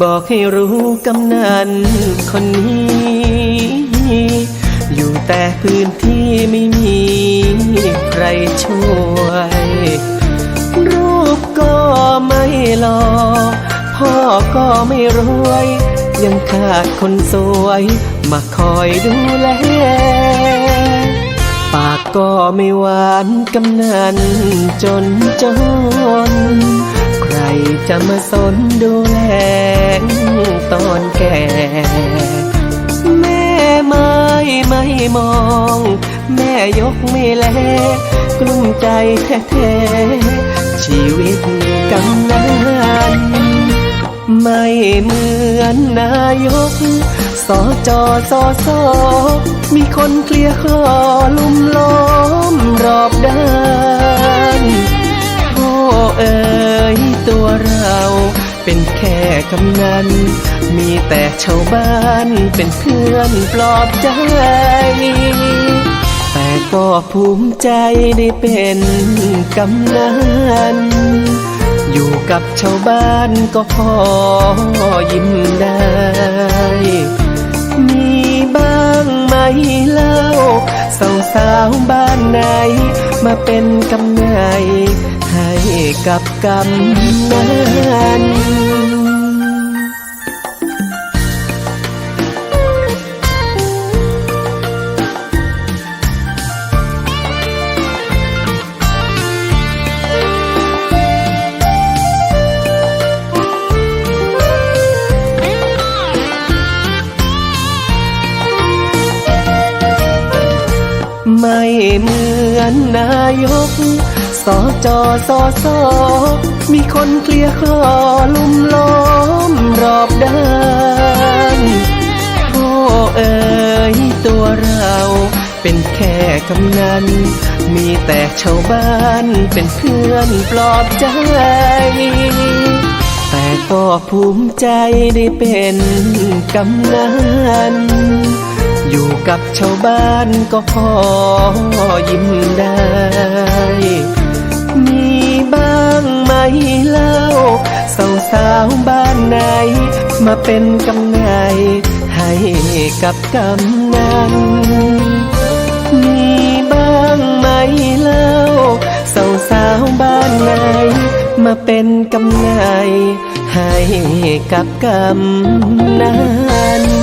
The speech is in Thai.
บอกให้รู้กำนันคนนี้ อยู่แต่พื้นที่ไม่มีใครช่วย รูปก็ไม่หล่อพ่อก็ไม่รวย ยังขาดคนสวย มาคอยดูแล ปากก็ไม่หวานกำนันจนจน จะมาสนดูแลตอนแก่ แม่ไม่ไม่มอง แม่ยกไม่แล กลุ้มใจแท้ๆชีวิตกำนันไม่เหมือนนายกสอจอสอสอมีคนเคลียร์คลอลุ่มล้อมรอบด้าน เป็นแค่กำนัน มีแต่ชาวบ้านเป็นเพื่อนปลอบใจ แต่ก็ภูมิใจได้เป็นกำนัน อยู่กับชาวบ้านก็พอยิ้มได้ มีบ้างไหมเล่าสาวสาวๆบ้านไหน มาเป็นกำไนให้กับกำนัน ไม่เหมือนนายก สอจอสอสอมีคนเคลียร์คลอลุ่มล้อมรอบด้านโอ้เอ๋ยตัวเราเป็นแค่กำนัน มีแต่ชาวบ้านเป็นเพื่อนปลอบใจ แต่ก็ภูมิใจได้เป็นกำนัน อยู่กับชาวบ้านก็พอยิ้มได้ มีบ้างไหมเล่าสาวสาวบ้านไหน มาเป็นกำไนให้กับกำนันมีบ้างไหมเล่าสาวสาวบ้านไหน มาเป็นกำไนให้กับกำนัน